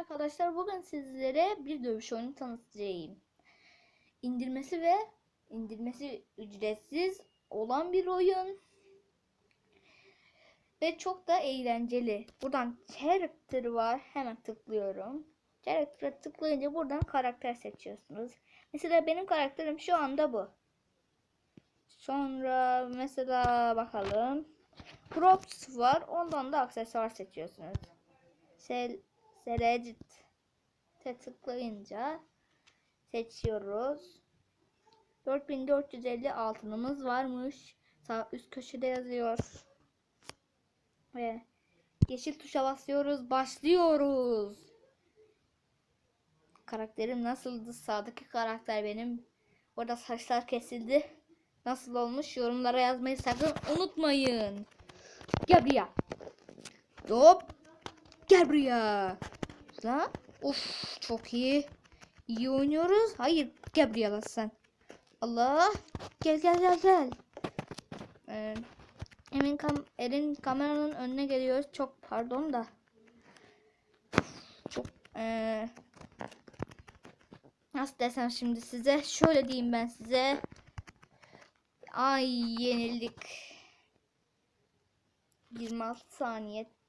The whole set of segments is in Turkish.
arkadaşlar bugün sizlere bir dövüş oyunu tanıtacağım. İndirmesi ve indirmesi ücretsiz olan bir oyun. Ve çok da eğlenceli. Buradan character var. Hemen tıklıyorum. Character'a tıklayınca buradan karakter seçiyorsunuz. Mesela benim karakterim şu anda bu. Sonra mesela bakalım. Props var. Ondan da aksesuar seçiyorsunuz. Sel Selecit te tıklayınca seçiyoruz. 4450 altınımız varmış. Sağ üst köşede yazıyor. Ve yeşil tuşa basıyoruz. Başlıyoruz. Karakterim nasıldı? Sağdaki karakter benim. Orada saçlar kesildi. Nasıl olmuş? Yorumlara yazmayı sakın unutmayın. Gel buraya. Hop. Gel buraya. Lan. Of çok iyi. İyi oynuyoruz. Hayır gel buraya lan sen. Allah. Gel gel gel gel. Ee, Emin kam Erin kameranın önüne geliyor. Çok pardon da. Çok ee, nasıl desem şimdi size şöyle diyeyim ben size. Ay yenildik. 26 saniye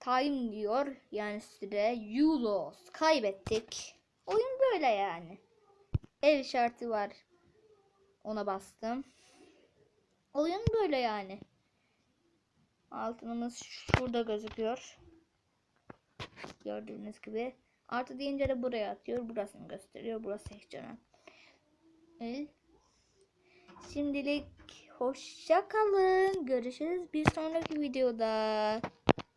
time diyor. Yani süre. You lost kaybettik. Oyun böyle yani. El işareti var. Ona bastım. Oyun böyle yani. Altınımız şurada gözüküyor. Gördüğünüz gibi. Artı deyince de buraya atıyor. Burasını gösteriyor. Burası ekranı el. Şimdilik hoşça kalın. Görüşürüz bir sonraki videoda.